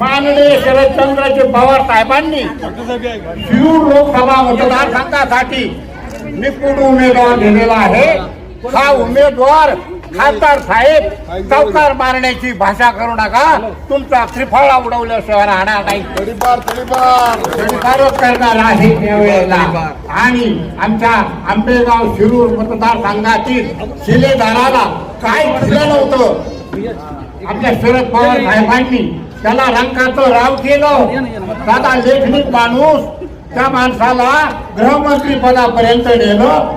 माननीय शरदचंद्रजी पवार साहेबांनी शिरूर लोकसभा मतदारसंघासाठी निपुण उमेदवार दिलेला आहे. हा उमेदवार खासदार साहेब चौकार मारण्याची भाषा करू नका. तुमचा त्रिफळा उडवल्याशिवाय राहणार नाही. सरकारच करणार आहे त्यावेळेला. आणि आमच्या आंबेगाव शिरूर मतदारसंघातील शिलेदाराला काय दिलं नव्हतं? आपल्या शरद पवार साहेबांनी त्याला रंकाचं राव केलं. दादा लेखनिक माणूस त्या माणसाला गृहमंत्री पदापर्यंत नेलं.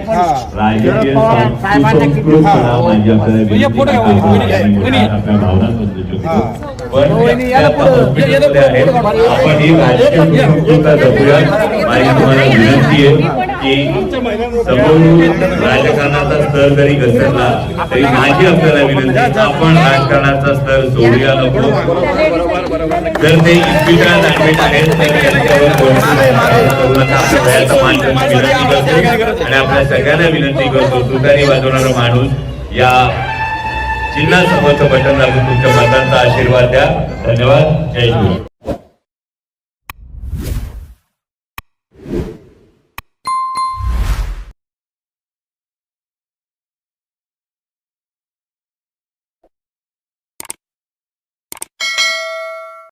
पण. हा. आपण हा. हॉस्पिटलमध्ये आहे. विनंती की समोरून राजकारणाचा स्तर जरी घसरला. तरी माझी आपल्याला विनंती. आहे, आपण राजकारणाचा स्तर सोडूया नको. जर ते ऍडमिट आहेत त्यांच्यावर मान विनंती करतो. आणि आपल्या सगळ्यांना विनंती करतो तुतारी वाजवणारा माणूस या चिन्हासमोरचं बटन दाबून तुमच्या मतांचा आशीर्वाद द्या. धन्यवाद. जय हिंद.